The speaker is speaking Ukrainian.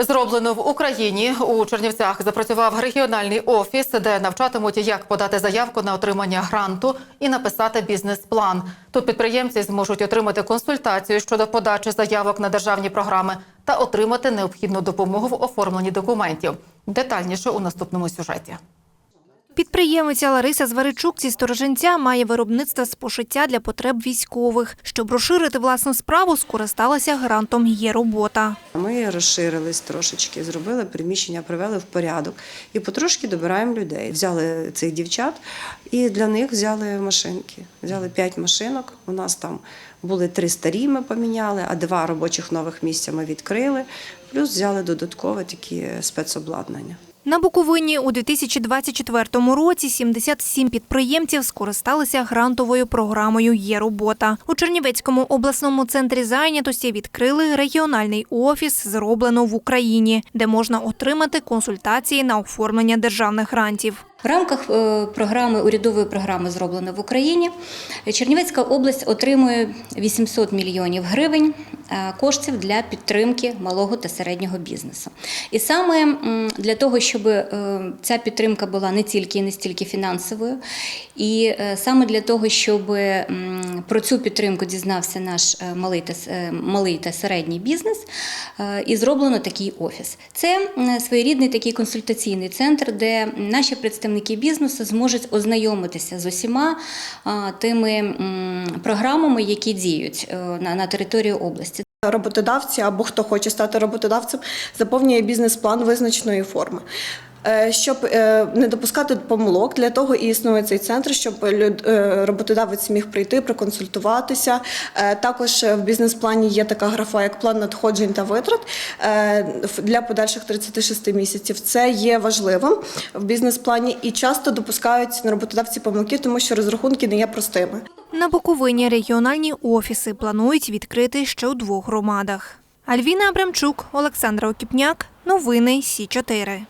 Зроблено в Україні у Чернівцях запрацював регіональний офіс, де навчатимуть, як подати заявку на отримання гранту і написати бізнес-план. Тут підприємці зможуть отримати консультацію щодо подачі заявок на державні програми та отримати необхідну допомогу в оформленні документів. Детальніше у наступному сюжеті. Підприємиця Лариса Зваричук зі Стороженця має виробництво з пошиття для потреб військових. Щоб розширити власну справу, скористалася грантом «Є робота». Ми розширились трошечки, зробили приміщення, привели в порядок і потрошки добираємо людей. Взяли цих дівчат і для них взяли машинки. Взяли п'ять машинок. У нас там були три старі, ми поміняли, а два робочих нових місця ми відкрили. Плюс взяли додаткове такі спецобладнання. На Буковині у 2024 році 77 підприємців скористалися грантовою програмою «Є робота». У Чернівецькому обласному центрі зайнятості відкрили регіональний офіс «Зроблено в Україні», де можна отримати консультації на оформлення державних грантів. В рамках е, програми урядової програми зроблено в Україні. Чернівецька область отримує 800 мільйонів гривень е, коштів для підтримки малого та середнього бізнесу. І саме для того, щоб е, ця підтримка була не тільки і не стільки фінансовою, і саме для того, щоб про цю підтримку дізнався наш е, малий та, е, малий та середній бізнес, е, і зроблено такий офіс. Це своєрідний такий консультаційний центр, де наші представники бізнесу зможуть ознайомитися з усіма тими програмами, які діють на, на території області. Роботодавці або хто хоче стати роботодавцем, заповнює бізнес-план визначеної форми. Е, Щоб е, не допускати помилок, для того і існує цей центр, щоб е, роботодавець міг прийти, проконсультуватися. Також в бізнес-плані є така графа, як план надходжень та витрат для подальших 36 місяців. Це є важливим в бізнес-плані і часто допускають на роботодавці помилки, тому що розрахунки не є простими. На Буковині регіональні офіси планують відкрити ще у двох громадах. Альвіна Абрамчук, Олександра Окіпняк. Новини Сі 4